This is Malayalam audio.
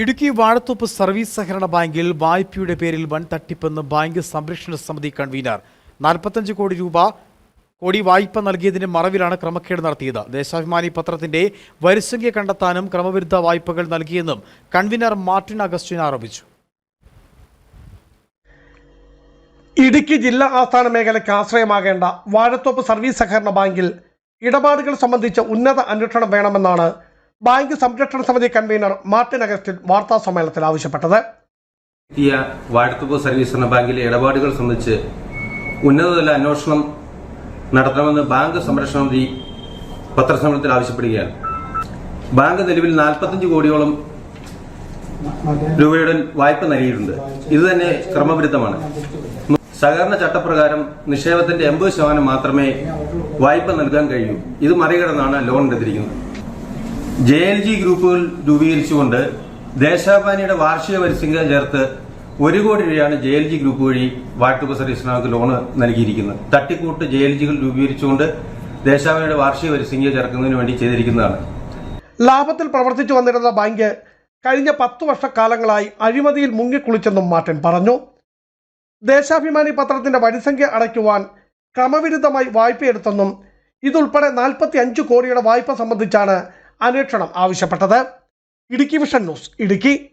ഇടുക്കി വാഴത്തോപ്പ് സർവീസ് സഹകരണ ബാങ്കിൽ വായ്പയുടെ പേരിൽ വൻ തട്ടിപ്പെന്ന് ബാങ്ക് സംരക്ഷണ സമിതി കൺവീനർ. നാൽപ്പത്തഞ്ച് കോടി രൂപ കോടി വായ്പ നൽകിയതിന്റെ മറവിലാണ് ക്രമക്കേട് നടത്തിയത്. ദേശാഭിമാനി പത്രത്തിന്റെ വരിസംഖ്യ കണ്ടെത്താനും ക്രമവിരുദ്ധ വായ്പകൾ നൽകിയെന്നും കൺവീനർ മാർട്ടിൻ അഗസ്റ്റിൻ ആരോപിച്ചു. ഇടുക്കി ജില്ലാ ആസ്ഥാന മേഖലയ്ക്ക് ആശ്രയമാകേണ്ട വാഴത്തോപ്പ് സർവീസ് സഹകരണ ബാങ്കിൽ ഇടപാടുകൾ സംബന്ധിച്ച ഉന്നത അന്വേഷണം വേണമെന്നാണ് ബാങ്ക് സംരക്ഷണ സമിതി കൺവീനർ മാർട്ടിൻ അഗസ്റ്റിൻ വാർത്താ സമ്മേളനത്തിൽ ആവശ്യപ്പെട്ടത്. എത്തിയ വാഴത്തുപ്പ് സർവീസ് സഹകരണ ബാങ്കിലെ ഇടപാടുകൾ സംബന്ധിച്ച് ഉന്നതതല അന്വേഷണം നടത്തണമെന്ന് ബാങ്ക് സംരക്ഷണ സമിതി പത്രസമ്മേളനത്തിൽ ആവശ്യപ്പെടുകയാണ്. ബാങ്ക് നിലവിൽ നാൽപ്പത്തഞ്ച് കോടിയോളം രൂപയുടെ വായ്പ നൽകിയിട്ടുണ്ട്. ഇത് തന്നെ ക്രമവിരുദ്ധമാണ്. സഹകരണ ചട്ടപ്രകാരം നിക്ഷേപത്തിന്റെ എൺപത് ശതമാനം മാത്രമേ വായ്പ നൽകാൻ കഴിയൂ. ഇത് മറികടന്നാണ് ലോൺ എടുത്തിരിക്കുന്നത്. ജെ എൽ ജി ഗ്രൂപ്പുകൾ രൂപീകരിച്ചുകൊണ്ട് ദേശാഭിമാനിയുടെ വാർഷിക പരിസ്ഥിതി ചേർത്ത് ഒരു കോടി രൂപയാണ് ജെ എൽ ജി ഗ്രൂപ്പ് വഴി വാട്ടുപ സർവീസിനകത്ത് ലോണ് നൽകിയിരിക്കുന്നത്. തട്ടിക്കൂട്ട് ജെ എൽ ജികൾ രൂപീകരിച്ചുകൊണ്ട് ദേശാഭിമാനിയുടെ വാർഷിക പരിസ്ഥിതി ചേർക്കുന്നതിന് വേണ്ടി ചെയ്തിരിക്കുന്നതാണ്. ലാഭത്തിൽ പ്രവർത്തിച്ചു വന്നിരുന്ന ബാങ്ക് കഴിഞ്ഞ പത്തു വർഷക്കാലങ്ങളായി അഴിമതിയിൽ മുങ്ങിക്കുളിച്ചെന്നും മാർട്ടിൻ പറഞ്ഞു. ദേശാഭിമാനി പത്രത്തിന്റെ വരിസംഖ്യ അടയ്ക്കുവാൻ ക്രമവിരുദ്ധമായി വായ്പയെടുത്തെന്നും ഇതുൾപ്പെടെ നാൽപ്പത്തി അഞ്ച് കോടിയുടെ വായ്പ സംബന്ധിച്ചാണ് അന്വേഷണം ആവശ്യപ്പെട്ടത്. Idukki vision news Idukki.